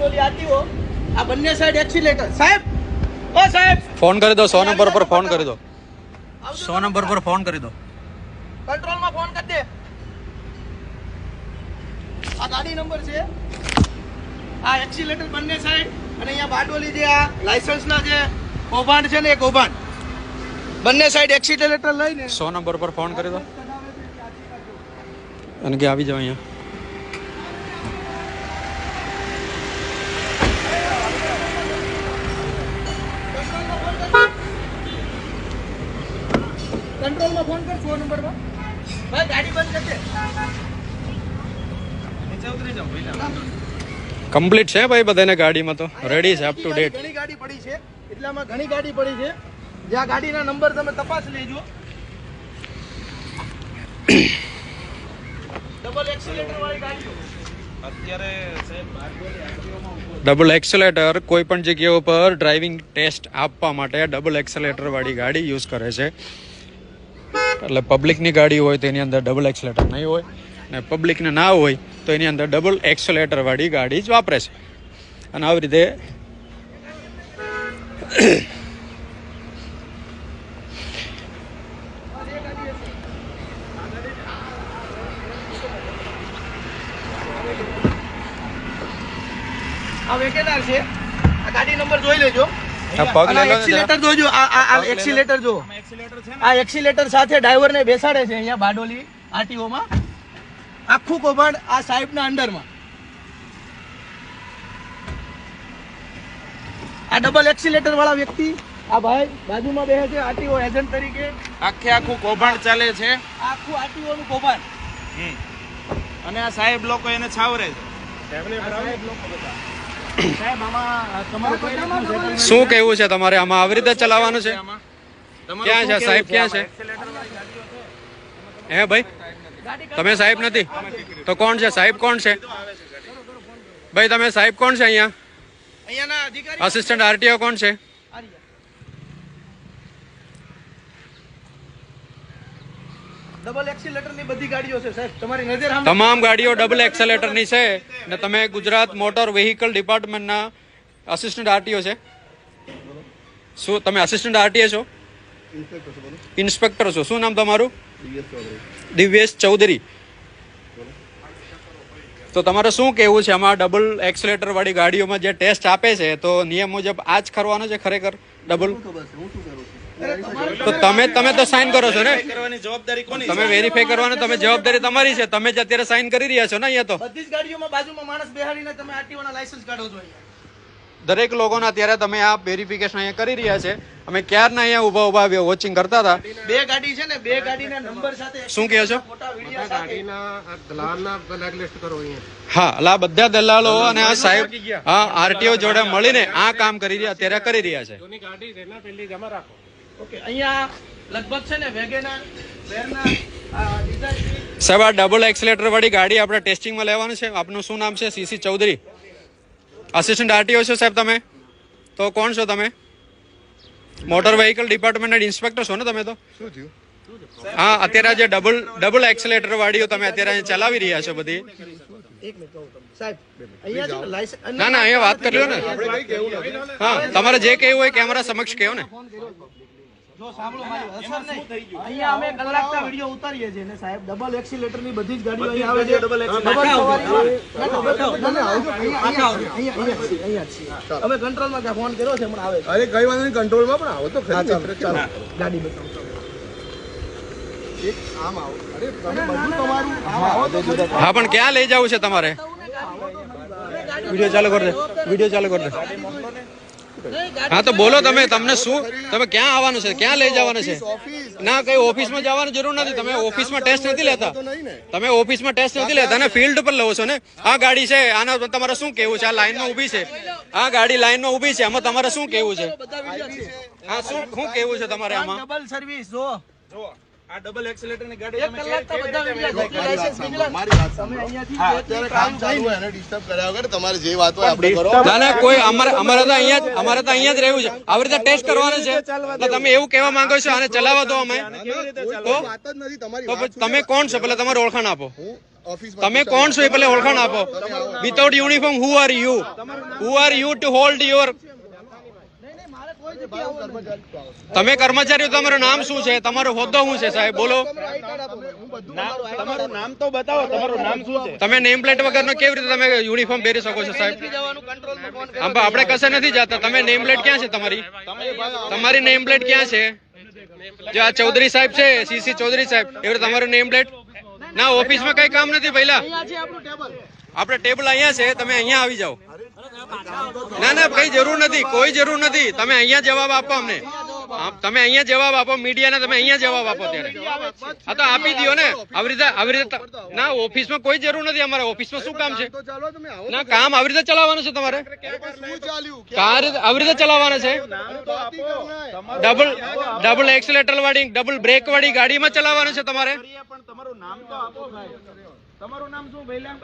બારડોલી હો. આ બંને સાઈડ એક્સિલેટર સાહેબ ઓ સાહેબ. ફોન કરી દો સો નંબર પર ફોન કરી દો. સો નંબર પર ફોન કરી દો. કંટ્રોલમાં ફોન કરી દે. આ ગાડી નંબર છે. આ એક્સિલેટર બંને સાઈડ અને અહીંયા બારડોલી જે આ લાયસન્સના જે કૌભાંડ છે ને એ કૌભાંડ. બંને સાઈડ એક્સિલેટર લઈને સો નંબર પર ફોન કરી દો. અને કે આવી જાવ અહીંયા કંટ્રોલમાં ફોન કર સો નંબરમાં ભાઈ ગાડી બંધ કરજે કમ્પ્લીટ છે ભાઈ બધાને ગાડીમાં તો? રેડી છે અપ ટુ ડેટ ઘણી ગાડી પડી છે. એટલામાં ઘણી ગાડી પડી છે. જે આ ગાડીના નંબર તમે તપાસ લેજો. ડબલ એક્સિલેટર વાળી ગાડીઓ. ડબલ એક્સેલેટર કોઈ પણ જગ્યા ઉપર ડ્રાઇવિંગ ટેસ્ટ આપવા માટે ડબલ એક્સેલેટર વાળી ગાડી યુઝ કરે છે. એટલે પબ્લિકની ગાડી હોય તેની અંદર ડબલ એક્સેલેટર નહીં હોય ને પબ્લિકને ના હોય તો એની અંદર ડબલ એક્સલેટરવાળી ગાડી જ વાપરે છે. અને આવી રીતે આ વેકેનાર છે? આ ગાડી નંબર જોઈ લેજો. આ પગ અને લે લો ને એક્સિલેટર જોજો આ એક્સિલેટર જો. આ એક્સિલેટર સાથે ડ્રાઈવરને બેસાડે છે અહીંયા બારડોલી આરટીઓ માં. આખું કૌભાંડ આ સાહેબના અંડરમાં. આ ડબલ એક્સિલેટર વાળા વ્યક્તિ આ ભાઈ બાજુમાં બેસે છે આરટીઓ એજન્ટ તરીકે. આખે આખું કૌભાંડ ચાલે છે. આ આખું આરટીઓ નું કૌભાંડ. અને આ સાહેબ લોકો એને છાવરે છે. સાહેબ શું કેવું છે તમારે? આમાં આવી રીતે ચલાવવાનું છે? ક્યાં છે સાહેબ? ક્યાં છે. હે ભાઈ? તમે સાહેબ નથી? તો કોણ છે? સાહેબ કોણ છે? ભાઈ તમે સાહેબ કોણ છે અહીંયા? અહીંયાના અસિસ્ટન્ટ આરટીઓ કોણ છે? ડબલ એક્સિલેટરની બધી ગાડીઓ છે સાહેબ. તમારી નજર સામે તમામ ગાડીઓ ડબલ એક્સેલેટરની છે ને તમે ગુજરાત મોટર વેહિકલ ડિપાર્ટમેન્ટના અસિસ્ટન્ટ આરટીઓ છે. શું તમે અસિસ્ટન્ટ આરટીએ છો? ઇન્સ્પેક્ટર છો. શું નામ તમારું? દિવ્યેશ ચૌધરી. તો તમારે શું કહેવું છે? આમાં ડબલ એક્સલેટર વાળી ગાડીઓમાં જે ટેસ્ટ આપે છે, તો નિયમ મુજબ આ જ કરવાનો છે ખરેખર? ડબલ તો તમે તમે તો સાઇન કરો છો ને? તમે વેરીફાઈ કરવાનો, તમે જવાબદારી તમારી છે. તમે જ અત્યારે સાઇન કરી રહ્યા છો ને અહીંયા તો? બધી ગાડીઓમાં બાજુમાં માણસ બેહાડીને તમે આરટીઓ ના કાઢો છો દરેક લોકોના અત્યારે તમે આ વેરિફિકેશન અહીંયા કરી રહ્યા છે. અમે ક્યારના અહીંયા ઊભા ઊભા વોચિંગ કરતા હતા. બે ગાડી છે ને બે ગાડીના નંબર સાથે શું કહે છો? ફોટા વીડિયો સાથે. હા એટલે બધા દલાલો અને આ સાહેબ હા આરટીઓ જોડે મળીને આ કામ કરી રહ્યા અત્યારે કરી રહ્યા છે. લગભગ છે ને વેગેનાર વેરના આ ડિઝાઇન સાહેબ આ ડબલ એક્સલેટર વાળી ગાડી આપણે ટેસ્ટિંગમાં લેવાનું છે. આપનું શું નામ છે? સીસી ચૌધરી. અસિસ્ટન્ટ આરટીઓ છો સાહેબ તમે? તો કોણ છો તમે? મોટર વેહિકલ ડિપાર્ટમેન્ટના ઇન્સ્પેક્ટર છો ને તમે તો? હા અત્યારે આ જે ડબલ ડબલ એક્સલેટર વાળીઓ તમે અત્યારે ચલાવી રહ્યા છો બધી. એક મિનિટ કહું તમને. સાહેબ અહીંયા છે ને લાયસન્સ ના ના અહીંયા વાત કરી લો ને. હા તમારે જે કહેવું હોય કેમેરા સમક્ષ કહો ને. જો સાંભળો મારી અસર નહીં. અહીંયા અમે કલાકના વીડિયો ઉતારીએ છીએ ને સાહેબ ડબલ એક્સિલેટરની બધી જ ગાડીઓ અહીંયા આવે છે. ડબલ એક્સિલેટર અમે કંટ્રોલમાં ક્યાં ફોન કર્યો છે પણ આવે છે. અરે કઈ વાંધો નહીં કંટ્રોલમાં પણ આવો તો ખરી. ચાલો, ચાલો. ગાડી બતાવો એક આમ આવો. અરે તમે બધું તમારું આવો તો ખરી. હા પણ ક્યાં લઈ જવું છે તમારે? વીડિયો ચાલુ કરી દે. વીડિયો ચાલુ કરી દે. હા તો બોલો તમે તમને શું તમે ક્યાં આવવાનું છે? ક્યાં લઈ જવાનું છે? ના કઈ ઓફિસમાં જવાની જરૂર નથી. તમે ઓફિસમાં ટેસ્ટ નથી લેતા. તમે ઓફિસમાં ટેસ્ટ નથી લેતા અને ફિલ્ડ પર લો છો ને? આ ગાડી છે આના તમારે શું કેવું છે? આ લાઈનમાં ઊભી છે. આ ગાડી લાઈનમાં ઊભી છે. આમાં તમારે શું કેવું છે? હા શું શું કેવું છે તમારે આમાં? ડબલ સર્વિસ જો જુઓ. આ ડબલ એક્સેલેટરની ગાડી તમે કલાક કેવી- બધા કરી મારી વાત તમે. અહીંયાથી અત્યારે કામ ચાલુ હોય એને ડિસ્ટર્બ કર્યા વગર તમારે જે વાત હોય આપણે કરો. ના ના કોઈ અમારે અમારે તો અહીંયા જ અમારે તો અહીંયા જ રહેવું છે. આવી રીતે ટેસ્ટ કરવાનું છે. તો તમે એવું કહેવા માંગો છો આને ચલાવવા દો અમે. તો વાત જ નથી તમારી તો તમે કોણ છો? પેલા તમારી ઓળખાણ આપો. હું તમે કોણ છો એ પેલા ઓળખાણ આપો. Without uniform who are you who are you to hold your તમે કર્મચારીઓ તમારું નામ શું છે? તમારો હોદ્દો શું છે સાહેબ? બોલો. તમારું નામ તો બતાવો તમારું નામ શું છે? તમે નેમ પ્લેટ વગરનો કેવી રીતે તમે યુનિફોર્મ પહેરી શકો છો સાહેબ? આપણે કશે નથી જતા. તમે નેમ પ્લેટ ક્યાં છે તમારી? તમારી નેમ પ્લેટ ક્યાં છે? જે આ ચૌધરી સાહેબ છે સીસી ચૌધરી સાહેબ એવું તમારું નેમ પ્લેટ ના ઓફિસમાં કઈ કામ નથી પહેલા? અહીંયા છે આપણું ટેબલ આપણે ટેબલ અહીંયા છે તમે અહીંયા આવી જાઓ. ના ના, કઈ જરૂર નથી, કોઈ જરૂર નથી. તમે અહીંયા જવાબ આપો અમને. તમે અહીંયા જવાબ આપો, મીડિયાને તમે અહીંયા જવાબ આપો ત્યારે. હા, તો આપી દો ને. આવી રીતે આવી રીતે ના, ઓફિસમાં કોઈ જરૂર નથી અમારે. ઓફિસમાં શું કામ છે? ના, કામ આવી રીતે ચલાવવાનું છે તમારે. આવી રીતે ચલાવવાના છે. ડબલ ડબલ એક્સલેટર વાળી, ડબલ બ્રેક વાળી ગાડીમાં ચલાવવાનું છે તમારે. તમારું નામ તો આપો તમારું નામ શું? પહેલા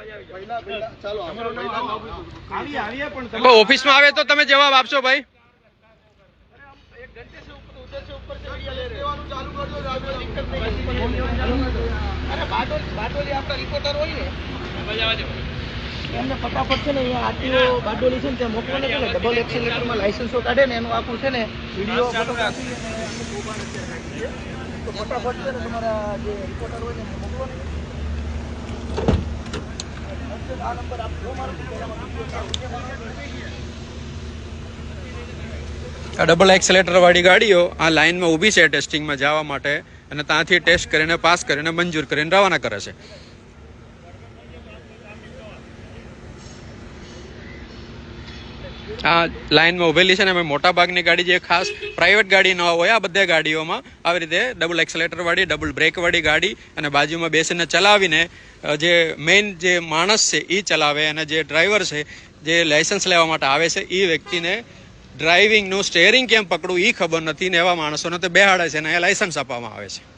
ચાલો આવી. આવીએ પણ ઓફિસમાં આવે તો તમે જવાબ આપશો ભાઈ. અરે બાટોલી આપણા રિપોર્ટર હોય ને એમને ફટાફટ છે ને અહીંયા આરટીઓ બારડોલી છે ને ત્યાં મોકલો ને ડબલ એક્સિલેટરમાં કાઢે ને એનું આખું છે ને વીડિયો ફોટોગ્રાફી તો ફટાફટ છે ને તમારા જે રિપોર્ટર હોય ને મોકલો ને. આ ડબલ એક્સેલેટરવાળી ગાડીઓ આ લાઇનમાં ઊભી છે ટેસ્ટિંગમાં જવા માટે અને ત્યાંથી ટેસ્ટ કરીને પાસ કરીને મંજૂર કરીને રવાના કરે છે. આ લાઇનમાં ઉભેલી છે ને અમે મોટાભાગની ગાડી જે ખાસ પ્રાઇવેટ ગાડી ન હોય, આ બધા ગાડીઓમાં આવી રીતે ડબલ એક્સલેટરવાળી ડબલ બ્રેકવાળી ગાડી અને બાજુમાં બેસીને ચલાવીને જે મેઇન જે માણસ છે એ ચલાવે અને જે ડ્રાઈવર છે, જે લાઇસન્સ લેવા માટે આવે છે એ વ્યક્તિને ડ્રાઇવિંગનું સ્ટેરિંગ કેમ પકડવું એ ખબર નથી ને એવા માણસોને તો બેહાડે છે ને એ લાઇસન્સ આપવામાં આવે છે.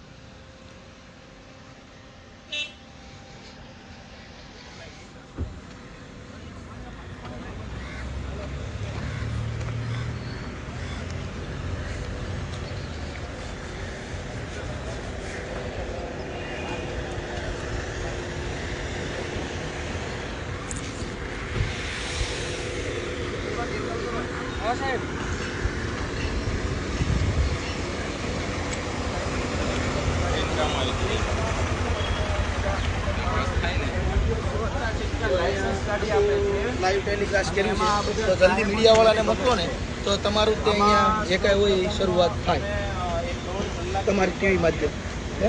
લાઈવ ટેલિકાસ્ટ કર્યું છે. તો જલ્દી મીડિયાવાળાને મોકલો ને તો તમારું તે અહીંયા જે કાંઈ હોય એ શરૂઆત થાય. તમારી ટીવી માધ્યમ હે?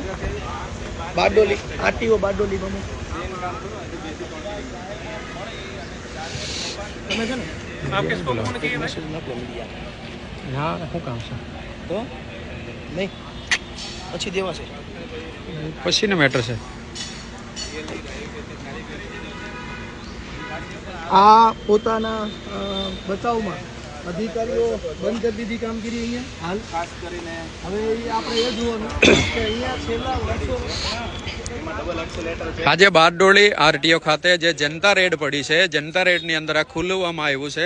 બારડોલી આટીઓ બારડોલી બમો તમે છે ને? મેસેજ મોકલો મીડિયા. હા શું કામ છે? તો? નહીં. પછી દેવા છે. પછીનો મેટર છે. આ પોતાના બચાવમાં અધિકારીઓ બંધ કરી દીધી કામગીરી અહીંયા. હાલ. ખાસ કરીને હવે આપણે એ જોવાનું કે અહીંયા છેલ્લા વર્ષો આજે બારડોલી આરટીઓ ખાતે જે જનતા રેડ પડી છે, જનતા રેડની અંદર આ ખુલવામાં આવ્યું છે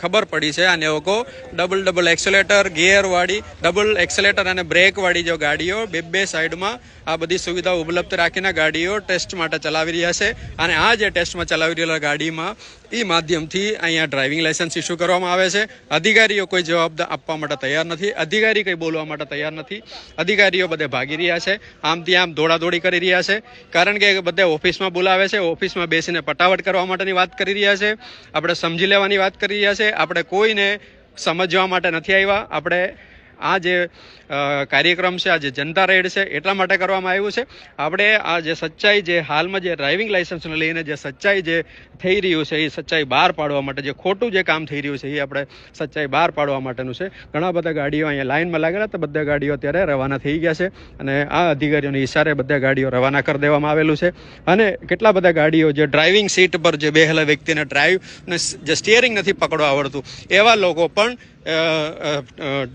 ખબર પડી છે અને લોકો ડબલ ડબલ એક્સેલેટર, ગિયરવાળી, ડબલ એક્સેલેટર અને બ્રેક વાળી જો ગાડીઓ બે બે સાઈડમાં આ બધી સુવિધાઓ ઉપલબ્ધ રાખીને ગાડીઓ ટેસ્ટ માટે ચલાવી રહ્યા છે. અને આ જે ટેસ્ટમાં ચલાવી રહેલા ગાડીમાં એ માધ્યમથી અહીંયા ડ્રાઇવિંગ લાઇસન્સ ઇસ્યુ કરવામાં આવે છે. અધિકારીઓ કોઈ જવાબ આપવા માટે તૈયાર નથી. અધિકારી કંઈ બોલવા માટે તૈયાર નથી. અધિકારીઓ બધે ભાગી રહ્યા છે. આમથી આમ દોડાદોડી કરી રહ્યા છે. કારણ કે બધે ઓફિસમાં બોલાવે છે, ઓફિસમાં બેસીને પટાવટ કરવા માટેની વાત કરી રહ્યા છે. આપણે સમજી લેવાની વાત કરી રહ્યા છે. આપણે કોઈને સમજવા માટે નથી આવ્યા. આપણે આ જે કાર્યક્રમ છે, આ જે જનતા રેડ છે, એટલા માટે કરવામાં આવ્યું છે. આપણે આ જે સચ્ચાઈ જે હાલમાં જે ડ્રાઇવિંગ લાઇસન્સને લઈને જે સચ્ચાઈ જે થઈ રહ્યું છે, એ સચ્ચાઈ બહાર પાડવા માટે જે ખોટું જે કામ થઈ રહ્યું છે, એ આપણે સચ્ચાઈ બહાર પાડવા માટેનું છે. ઘણા બધા ગાડીઓ અહીંયા લાઇનમાં લાગેલા તો બધા ગાડીઓ અત્યારે રવાના થઈ ગયા છે અને આ અધિકારીઓને ઈશારે બધા ગાડીઓ રવાના કરી દેવામાં આવેલું છે. અને કેટલા બધા ગાડીઓ જે ડ્રાઇવિંગ સીટ પર જે બેહેલા વ્યક્તિને ડ્રાઈવ જે સ્ટિયરિંગ નથી પકડવા આવડતું, એવા લોકો પણ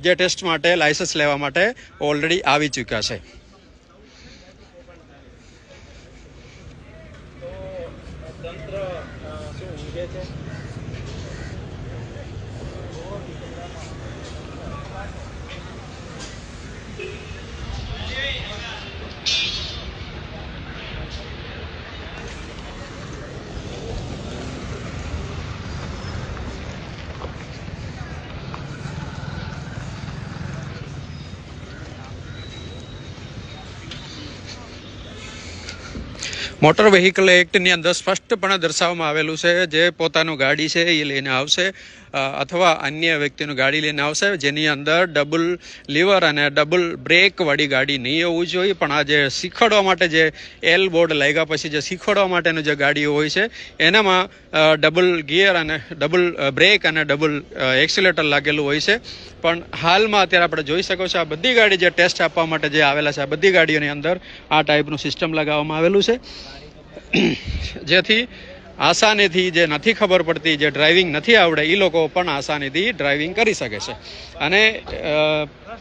જે ટેસ્ટ માટે લાયસન્સ લેવા માટે ઓલરેડી આવી ચૂક્યા છે. તંત્ર શું છે? મોટર વેહિકલ એક્ટની અંદર સ્પષ્ટપણે દર્શાવવામાં આવેલું છે જે પોતાનું ગાડી છે એ લઈને આવશે અથવા અન્ય વ્યક્તિનું ગાડી લઈને આવશે, જેની અંદર ડબલ લીવર અને ડબલ બ્રેકવાળી ગાડી નહીં હોવું જોઈએ. પણ આ જે શીખવાડવા માટે જે એલ બોર્ડ લાગ્યા પછી જે શીખવાડવા માટેનું જે ગાડીઓ હોય છે, એનામાં ડબલ ગિયર અને ડબલ બ્રેક અને ડબલ એક્સિલેટર લાગેલું હોય છે. પણ હાલમાં અત્યારે આપણે જોઈ શકો છો આ બધી ગાડી જે ટેસ્ટ આપવા માટે જે આવેલા છે, આ બધી ગાડીઓની અંદર આ ટાઈપનું સિસ્ટમ લગાવવામાં આવેલું છે. જેથી આસાનીથી જે નથી ખબર પડતી, જે ડ્રાઇવિંગ નથી આવડે એ લોકો પણ આસાનીથી ડ્રાઇવિંગ કરી શકે છે. અને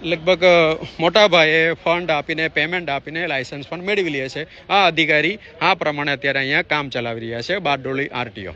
લગભગ મોટા ભાઈએ ફંડ આપીને પેમેન્ટ આપીને લાયસન્સ પણ મેળવી લે છે. આ અધિકારી આ પ્રમાણે અત્યારે અહીંયા કામ ચલાવી રહ્યા છે, બારડોલી આરટીઓ.